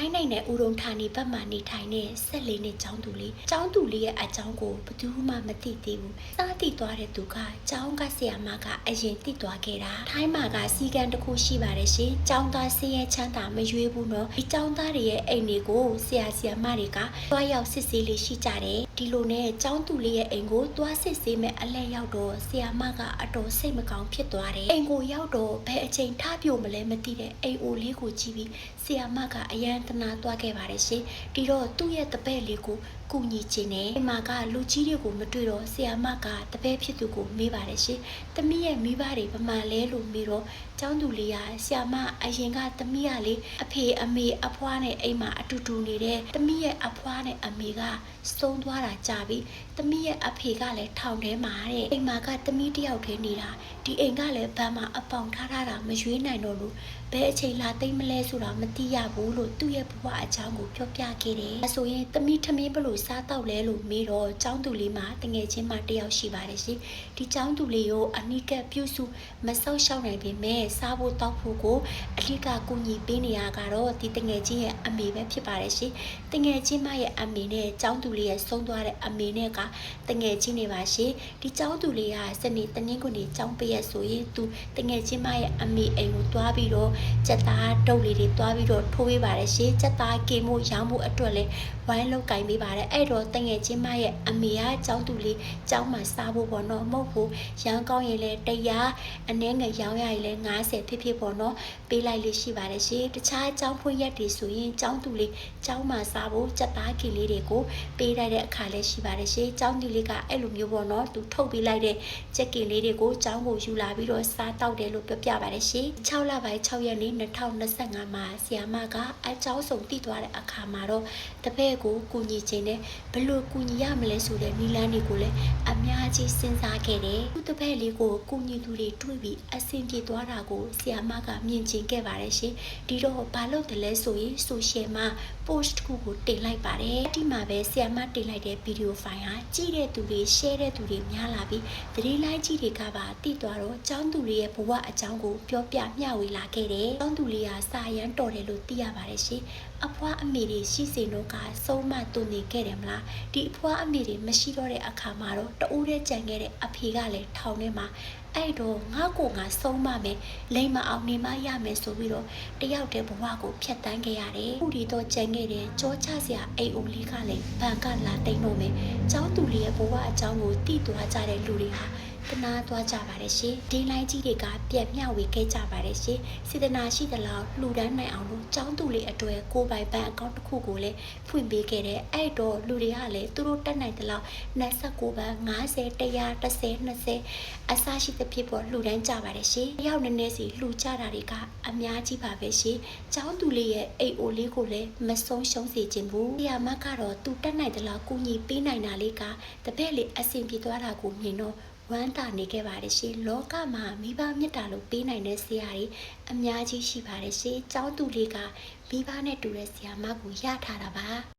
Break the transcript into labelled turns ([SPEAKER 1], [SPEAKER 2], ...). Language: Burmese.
[SPEAKER 1] ထိုင်းနိုင်ငံဥရုံဌာနီဘက်မှနေထိုင်တဲ့၁၄နှစ်ကျောင်းသူလေးကျောင်းသူလေးရဲ့အကြောင်းကိုဘယ်သူမှမသိသေးဘူး။စားသိသွားတဲ့သူကကျောင်းကဆရာမကအရင်သိသွားခဲ့တာ။ထိုင်းမှာကစီကံတစ်ခုရှိပါတယ်ရှင်။ကျောင်းသားဆင်းရဲချမ်းသာမရွေးဘူးနော်။ဒီကျောင်းသားတွေရဲ့အိမ်တွေကိုဆရာဆရာမတွေကတွားရောက်စစ်ဆေးလေးရှိကြတယ်။ဒီလိုနဲ့ကျောင်းသူလေးရဲ့အိမ်ကိုတွားစစ်ဆေးမဲ့အလဲရောက်တော့ဆရာမကအတော်စိတ်မကောင်းဖြစ်သွားတယ်။အိမ်ကိုရောက်တော့ဘယ်အချိန်ထပြို့မလဲမသိတဲ့အိမ်အိုလေးကိုကြည့်ပြီးဆရာမကအရန်တနာသွားခဲ့ပါတယ်ရှင်ဒီတော့သူ့ရဲ့တပည့်လေးကို ကူညီခြင်းနဲ့အိမ်မှာကလူကြီးတွေကိုမတွေ့တော့ဆရာမကတပည့်ဖြစ်သူကိုမေးပါတယ်ရှင်တမီးရဲ့မိဘတွေဗမာလဲလို့မေးတော့ကျောင်းသူလေးကဆရာမအရင်ကတမီးကလေအဖေအမေအဖွားနဲ့အိမ်မှာအတူတူနေတဲ့တမီးရဲ့အဖွားနဲ့အမေကဆုံးသွားတာကြာပြီတမီးရဲ့အဖေကလည်းထောင်ထဲမှာတဲ့အိမ်မှာကတမီးတယောက်တည်းနေတာဒီအိမ်ကလည်းဗမာအပေါင်ထားထားတာမရွေးနိုင်တော့လို့ဘယ်အချိန်လာသိမ့်မလဲဆိုတာမသိရဘူးလို့သူ့ရဲ့ဘဝအကြောင်းကိုပြောပြခဲ့တယ်။အဲဆိုရင်တမီးထမင်းဘလို့စားတော့လဲလို့မေးတော့ចောင်းသူလေးမှာတငယ်ချင်းမတယောက်ရှိပါတယ်ရှင်။ဒီចောင်းသူလေးကိုအနိကပြုစုမဆောက်ရှောက်နိုင်ပေမဲ့စားဖို့တောက်ဖို့ကိုအဓိကကူညီပေးနေရကတော့ဒီတငယ်ချင်းရဲ့အမေပဲဖြစ်ပါတယ်ရှင်။တငယ်ချင်းမရဲ့အမေနဲ့ចောင်းသူလေးရဲ့ဆုံးသွားတဲ့အမေနဲ့ကတငယ်ချင်းနေပါရှင်။ဒီចောင်းသူလေးကစနေတနင်္ဂနွေចောင်းပေးရဆိုရင်သူတငယ်ချင်းမရဲ့အမေအိမ်ကိုတွားပြီးတော့စက်သားတုပ်လေးတွေတွားပြီးတော့ထိုးပေးပါတယ်ရှင်။စက်သားကင်မှုရောင်းမှုအတွက်လည်းဝိုင်းလောက်ကင်ပေးပါတယ်။ အဲ့တော့တငယ်ချင်းမရဲ့အမေကကျောင်းသူလေးကျောင်းမှာစားဖို့ပေါ့နော်မဟုတ်ဘူးရောင်းကောင်းရင်လည်းတရားအနည်းငယ်ရောင်းရရင်လည်း90ဖြစ်ဖြစ်ပေါ့နော်ပေးလိုက်လေးရှိပါတယ်ရှင်တခြားကျောင်းဖွင့်ရက်တွေဆိုရင်ကျောင်းသူလေးကျောင်းမှာစားဖို့စက်သားကီလေးတွေကိုပေးလိုက်တဲ့အခါလည်းရှိပါတယ်ရှင်ကျောင်းသူလေးကအဲ့လိုမျိုးပေါ့နော်သူထုတ်ပေးလိုက်တဲ့စက်ကီလေးတွေကိုကျောင်းကိုယူလာပြီးတော့စားတောက်တယ်လို့ပြောပြပါတယ်ရှင်6လပိုင်း6ရက်နေ့2025မှာဆီယာမကအဲကျောင်းဆောင်တည်သွားတဲ့အခါမှာတော့တပည့်ကိုကူညီခြင်းနဲ့ဘယ်လို့ကူညီရမလဲဆိုတဲ့နီလန်းတွေကိုလည်းအများကြီးစဉ်းစားခဲ့တယ်။သူတပည့်လေးကိုကူညီသူတွေတွေ့ပြီးအဆင်ပြေသွားတာကိုဆီယာမကမြင်ချင်ခဲ့ပါတယ်ရှင်။ဒီတော့ဘာလို့တလဲဆိုရင် social မှာ post တစ်ခုကိုတင်လိုက်ပါတယ်။ဒီမှာပဲဆီယာမတင်လိုက်တဲ့ဗီဒီယိုဖိုင်ဟာကြည့်တဲ့သူတွေ share တဲ့သူတွေများလာပြီးသတိလိုက်ကြီးတွေကပါတိသွားတော့ចောင်းသူတွေရဲ့ဘဝအကြောင်းကိုပြောပြမျှဝေလာခဲ့တယ်။ចောင်းသူလေးဟာစာရန်တော်တယ်လို့သိရပါတယ်ရှင်။အဖွားအမေတွေရှိစေတော့ကဆုံးမတုန်နေခဲ့တယ်မလား။ဒီအဖွားအမေတွေမရှိတော့တဲ့အခါမှာတော့တအိုးတည်းကြံခဲ့တဲ့အဖေကလည်းထောင်ထဲမှာအဲ့တော့ငါ့ကိုငါဆုံးမမယ်လိမ့်မအောင်နေမရမယ်ဆိုပြီးတော့တယောက်တည်းဘဝကိုဖျက်တမ်းခဲ့ရတယ်။ခုဒီတော့ကြံခဲ့တဲ့ကြောချစရာအိမ်အိုလေးကလည်းဘန်ကလာတိန်တော့မယ်။ကျောင်းသူလေးရဲ့ဘဝအကြောင်းကိုတည်သွားကြတဲ့လူတွေဟာ တနာသွားကြပါတယ်ရှင်ဒီလိုင်းကြီးတွေကပြက်မျှဝေခဲ့ကြပါတယ်ရှင်စေတနာရှိသလောက်လှူဒန်းနိုင်အောင်လို့ចောင်းသူလေးအတွေ့ကိုပိုင်ဘဏ်အကောင့်တစ်ခုကိုလည်းဖွင့်ပေးခဲ့တယ်အဲ့တော့လူတွေကလည်းသူတို့တက်နိုင်သလောက်29ဘဏ်50 100 30 20အစရှိသဖြင့်ပေါ်လှူဒန်းကြပါတယ်ရှင်တယောက်နည်းနည်းစီလှူကြတာတွေကအများကြီးပါပဲရှင်ចောင်းသူလေးရဲ့အိတ်အိုလေးကိုလည်းမဆုံးရှုံးစေခြင်းဘူးဆရာမကတော့သူတက်နိုင်သလောက်ကူညီပေးနိုင်တာလေးကတပည့်လေးအဆင်ပြေသွားတာကိုမြင်တော့ ဝမ်းသာနေခဲ့ပါတယ်ရှင်လောကမှာမိဘမြတ်တာလို့ပေးနိုင်တဲ့ဆရာတွေအများကြီးရှိပါတယ်ရှင်ကျောင်းသူလေးကမိဘနဲ့တူတဲ့ဆရာမကိုရထားတာပါ